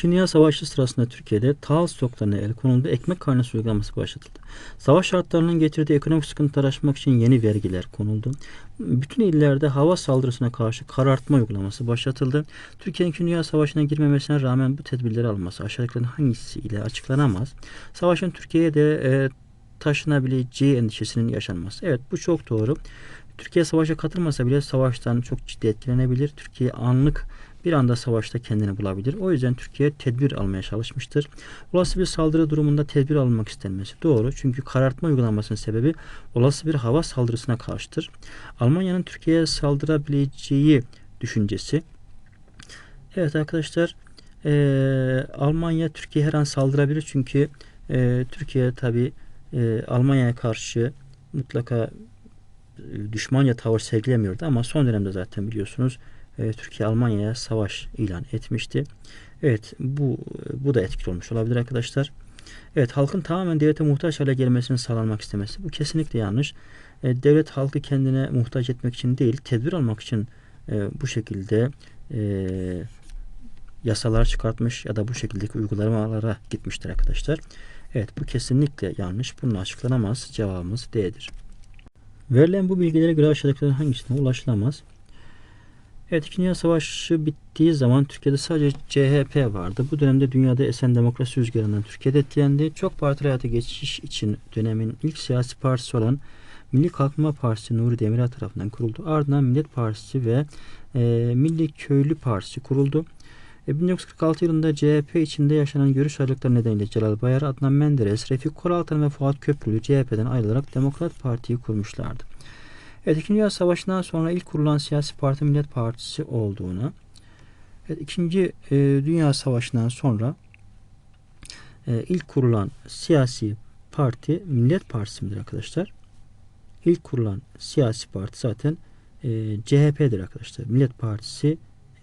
İkinci Savaşı sırasında Türkiye'de tahıl stoklarına el konuldu, ekmek karnesi uygulaması başlatıldı. Savaş şartlarının getirdiği ekonomik sıkıntıları aşmak için yeni vergiler konuldu. Bütün illerde hava saldırısına karşı karartma uygulaması başlatıldı. Türkiye'nin İkinci Savaşı'na girmemesine rağmen bu tedbirleri alması aşağıdakilerin hangisiyle açıklanamaz? Savaşın Türkiye'ye de e, taşınabileceği endişesinin yaşanması. Evet bu çok doğru. Türkiye savaşa katılmasa bile savaştan çok ciddi etkilenebilir. Türkiye anlık bir anda savaşta kendini bulabilir. O yüzden Türkiye tedbir almaya çalışmıştır. Olası bir saldırı durumunda tedbir alınmak istenmesi doğru. Çünkü karartma uygulamasının sebebi olası bir hava saldırısına karşıdır. Almanya'nın Türkiye'ye saldırabileceği düşüncesi. Evet arkadaşlar e, Almanya Türkiye her an saldırabilir. Çünkü e, Türkiye tabi e, Almanya'ya karşı mutlaka düşmanca tavır sergilemiyordu ama son dönemde zaten biliyorsunuz e, Türkiye Almanya'ya savaş ilan etmişti. Evet bu bu da etkili olmuş olabilir arkadaşlar. Evet halkın tamamen devlete muhtaç hale gelmesini sağlanmak istemesi bu kesinlikle yanlış. E, devlet halkı kendine muhtaç etmek için değil tedbir almak için e, bu şekilde e, yasalar çıkartmış ya da bu şekildeki uygulamalara gitmiştir arkadaşlar. Evet bu kesinlikle yanlış. Bunun açıklanamaz. Cevabımız D'dir. Verilen bu bilgilere göre aşağıdakilerin hangisine ulaşılamaz? Evet İkinci Savaşı bittiği zaman Türkiye'de sadece CHP vardı. Bu dönemde dünyada esen demokrasi rüzgarından Türkiye'de etkilendi. Çok partili hayata geçiş için dönemin ilk siyasi partisi olan Milli Kalkınma Partisi Nuri Demirel tarafından kuruldu. Ardından Millet Partisi ve e, Milli Köylü Partisi kuruldu. E, 1946 yılında CHP içinde yaşanan görüş ayrılıkları nedeniyle Celal Bayar, Adnan Menderes, Refik Koraltan ve Fuat Köprülü CHP'den ayrılarak Demokrat Parti'yi kurmuşlardı. Evet, İkinci Dünya Savaşı'ndan sonra ilk kurulan siyasi parti Millet Partisi olduğunu, evet, İkinci e, Dünya Savaşı'ndan sonra e, ilk kurulan siyasi parti Millet Partisi midir arkadaşlar? İlk kurulan siyasi parti zaten e, CHP'dir arkadaşlar. Millet Partisi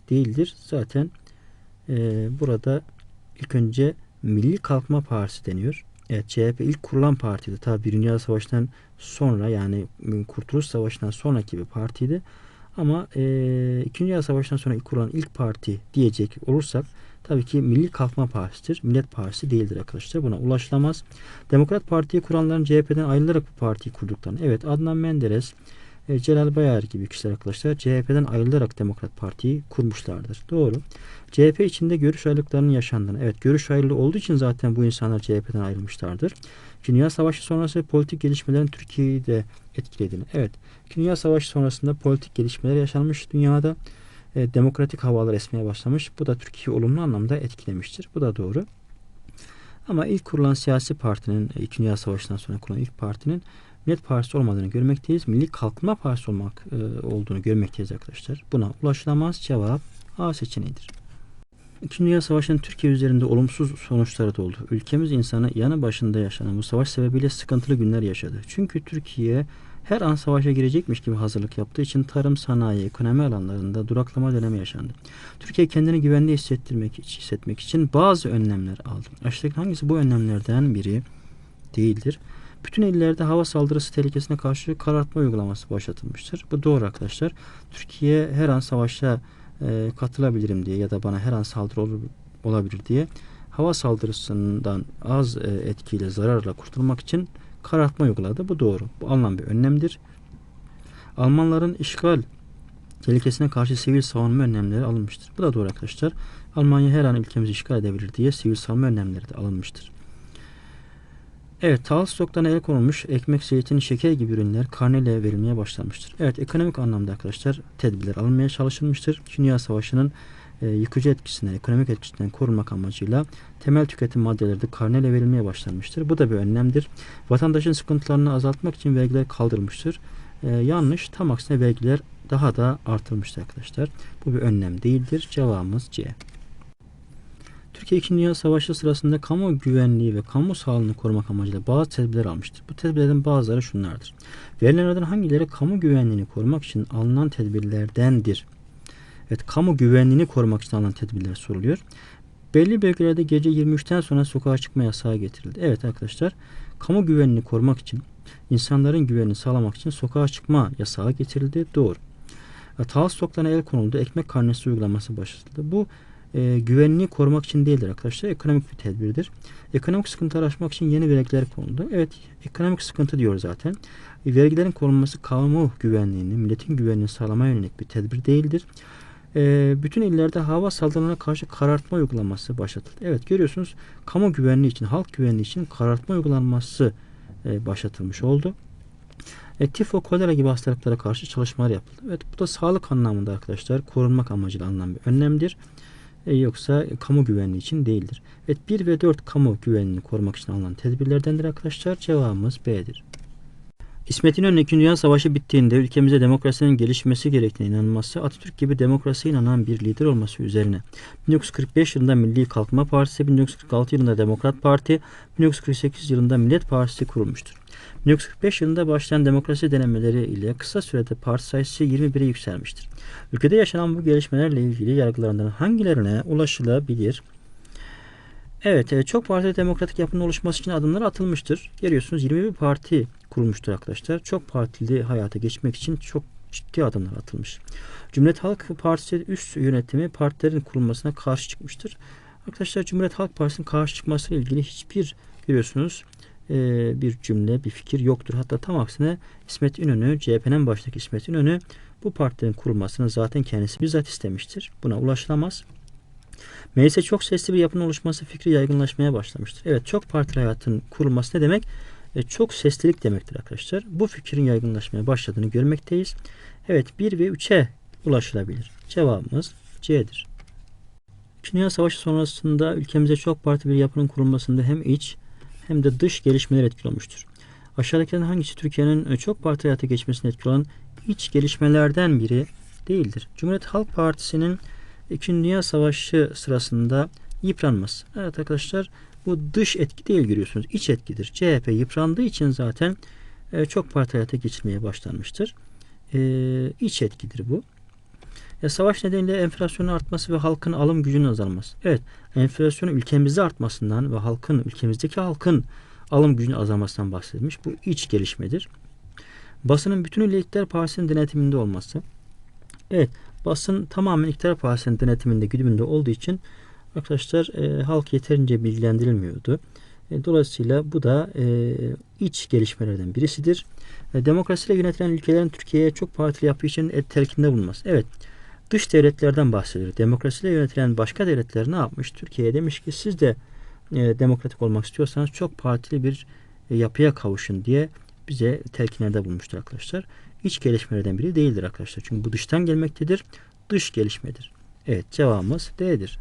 değildir. Zaten e, burada ilk önce Milli Kalkma Partisi deniyor. Evet CHP ilk kurulan partiydi. Tabi Birinci Dünya Savaşı'ndan sonra yani Kurtuluş Savaşı'ndan sonraki bir partiydi. Ama e, İkinci Dünya Savaşı'ndan sonra ilk kurulan ilk parti diyecek olursak tabii ki Milli Kalkma Partisi'dir. Millet Partisi değildir arkadaşlar. Buna ulaşılamaz. Demokrat Parti'yi kuranların CHP'den ayrılarak bu partiyi kurduklarını. Evet Adnan Menderes, Celal Bayar gibi kişiler arkadaşlar CHP'den ayrılarak Demokrat Parti'yi kurmuşlardır. Doğru. CHP içinde görüş ayrılıklarının yaşandığını. Evet görüş ayrılığı olduğu için zaten bu insanlar CHP'den ayrılmışlardır. Dünya Savaşı sonrası politik gelişmelerin Türkiye'yi de etkilediğini. Evet Dünya Savaşı sonrasında politik gelişmeler yaşanmış dünyada. E, demokratik havalar esmeye başlamış. Bu da Türkiye'yi olumlu anlamda etkilemiştir. Bu da doğru. Ama ilk kurulan siyasi partinin, İkinci Dünya Savaşı'ndan sonra kurulan ilk partinin Millet Partisi olmadığını görmekteyiz. Milli Kalkınma Partisi olmak e, olduğunu görmekteyiz arkadaşlar. Buna ulaşılamaz. Cevap A seçeneğidir. İkinci Dünya Savaşı'nın Türkiye üzerinde olumsuz sonuçları da oldu. Ülkemiz insanı yanı başında yaşanan bu savaş sebebiyle sıkıntılı günler yaşadı. Çünkü Türkiye her an savaşa girecekmiş gibi hazırlık yaptığı için tarım, sanayi, ekonomi alanlarında duraklama dönemi yaşandı. Türkiye kendini güvende hissettirmek, hissetmek için bazı önlemler aldı. Aşağıdaki hangisi bu önlemlerden biri değildir? Bütün illerde hava saldırısı tehlikesine karşı karartma uygulaması başlatılmıştır. Bu doğru arkadaşlar. Türkiye her an savaşa e, katılabilirim diye ya da bana her an saldırı olur, olabilir diye hava saldırısından az e, etkiyle zararla kurtulmak için karartma uyguladı. Bu doğru. Bu alınan bir önlemdir. Almanların işgal tehlikesine karşı sivil savunma önlemleri alınmıştır. Bu da doğru arkadaşlar. Almanya her an ülkemizi işgal edebilir diye sivil savunma önlemleri de alınmıştır. Evet, tahıl stoklarına el konulmuş ekmek, zeytin, şeker gibi ürünler karneyle verilmeye başlanmıştır. Evet, ekonomik anlamda arkadaşlar tedbirler alınmaya çalışılmıştır. Dünya Savaşı'nın e, yıkıcı etkisinden, ekonomik etkisinden korunmak amacıyla temel tüketim maddeleri de karneyle verilmeye başlanmıştır. Bu da bir önlemdir. Vatandaşın sıkıntılarını azaltmak için vergiler kaldırılmıştır. E, yanlış, tam aksine vergiler daha da artırılmıştır arkadaşlar. Bu bir önlem değildir. Cevabımız C. Türkiye 2. Dünya Savaşı sırasında kamu güvenliği ve kamu sağlığını korumak amacıyla bazı tedbirler almıştır. Bu tedbirlerden bazıları şunlardır. Verilenlerden hangileri kamu güvenliğini korumak için alınan tedbirlerdendir? Evet, kamu güvenliğini korumak için alınan tedbirler soruluyor. Belli bölgelerde gece 23'ten sonra sokağa çıkma yasağı getirildi. Evet arkadaşlar, kamu güvenliğini korumak için, insanların güvenliğini sağlamak için sokağa çıkma yasağı getirildi. Doğru. Tahıl stoklarına el konuldu. Ekmek karnesi uygulaması başlatıldı. Bu e, güvenliği korumak için değildir arkadaşlar. Ekonomik bir tedbirdir. Ekonomik sıkıntı aşmak için yeni vergiler konuldu. Evet ekonomik sıkıntı diyor zaten. E, vergilerin korunması kamu güvenliğini, milletin güvenliğini sağlamaya yönelik bir tedbir değildir. E, bütün illerde hava saldırılarına karşı karartma uygulaması başlatıldı. Evet görüyorsunuz kamu güvenliği için, halk güvenliği için karartma uygulanması e, başlatılmış oldu. E, tifo, kolera gibi hastalıklara karşı çalışmalar yapıldı. Evet bu da sağlık anlamında arkadaşlar korunmak amacıyla alınan bir önlemdir. E, yoksa kamu güvenliği için değildir. Evet 1 ve 4 kamu güvenliğini korumak için alınan tedbirlerdendir arkadaşlar. Cevabımız B'dir. İsmet İnönü'nün 2. Dünya Savaşı bittiğinde ülkemize demokrasinin gelişmesi gerektiğine inanması, Atatürk gibi demokrasiye inanan bir lider olması üzerine 1945 yılında Milli Kalkınma Partisi, 1946 yılında Demokrat Parti, 1948 yılında Millet Partisi kurulmuştur. 1945 yılında başlayan demokrasi denemeleri ile kısa sürede parti sayısı 21'e yükselmiştir. Ülkede yaşanan bu gelişmelerle ilgili yargılarından hangilerine ulaşılabilir? Evet, e, çok partili demokratik yapının oluşması için adımlar atılmıştır. Görüyorsunuz 21 parti kurulmuştur arkadaşlar. Çok partili hayata geçmek için çok ciddi adımlar atılmış. Cumhuriyet Halk Partisi üst yönetimi partilerin kurulmasına karşı çıkmıştır. Arkadaşlar Cumhuriyet Halk Partisi'nin karşı çıkmasıyla ilgili hiçbir görüyorsunuz e, bir cümle, bir fikir yoktur. Hatta tam aksine İsmet İnönü, CHP'nin başındaki İsmet İnönü bu partilerin kurulmasını zaten kendisi bizzat istemiştir. Buna ulaşılamaz. Meclise çok sesli bir yapının oluşması fikri yaygınlaşmaya başlamıştır. Evet çok partili hayatın kurulması ne demek? E, çok seslilik demektir arkadaşlar. Bu fikrin yaygınlaşmaya başladığını görmekteyiz. Evet 1 ve 3'e ulaşılabilir. Cevabımız C'dir. İkinci Dünya Savaşı sonrasında ülkemize çok parti bir yapının kurulmasında hem iç hem de dış gelişmeler etkili olmuştur. Aşağıdakilerin hangisi Türkiye'nin çok parti hayata geçmesine etkili olan iç gelişmelerden biri değildir? Cumhuriyet Halk Partisi'nin İkinci Dünya Savaşı sırasında yıpranması. Evet arkadaşlar bu dış etki değil görüyorsunuz. iç etkidir. CHP yıprandığı için zaten e, çok parti hayata geçirmeye başlanmıştır. E, iç etkidir bu. Ya savaş nedeniyle enflasyonun artması ve halkın alım gücünün azalması. Evet, enflasyonun ülkemizde artmasından ve halkın ülkemizdeki halkın alım gücünün azalmasından bahsedilmiş. Bu iç gelişmedir. Basının bütünüyle iktidar partisinin denetiminde olması. Evet, basın tamamen iktidar partisinin denetiminde, güdümünde olduğu için arkadaşlar e, halk yeterince bilgilendirilmiyordu. E, dolayısıyla bu da e, iç gelişmelerden birisidir. E, demokrasiyle yönetilen ülkelerin Türkiye'ye çok partili yapı için et telkinde bulunması. Evet, dış devletlerden bahsediyor. Demokrasiyle yönetilen başka devletler ne yapmış? Türkiye'ye demiş ki siz de e, demokratik olmak istiyorsanız çok partili bir e, yapıya kavuşun diye bize telkinlerde bulmuştur arkadaşlar. İç gelişmelerden biri değildir arkadaşlar. Çünkü bu dıştan gelmektedir. Dış gelişmedir. Evet cevabımız D'dir.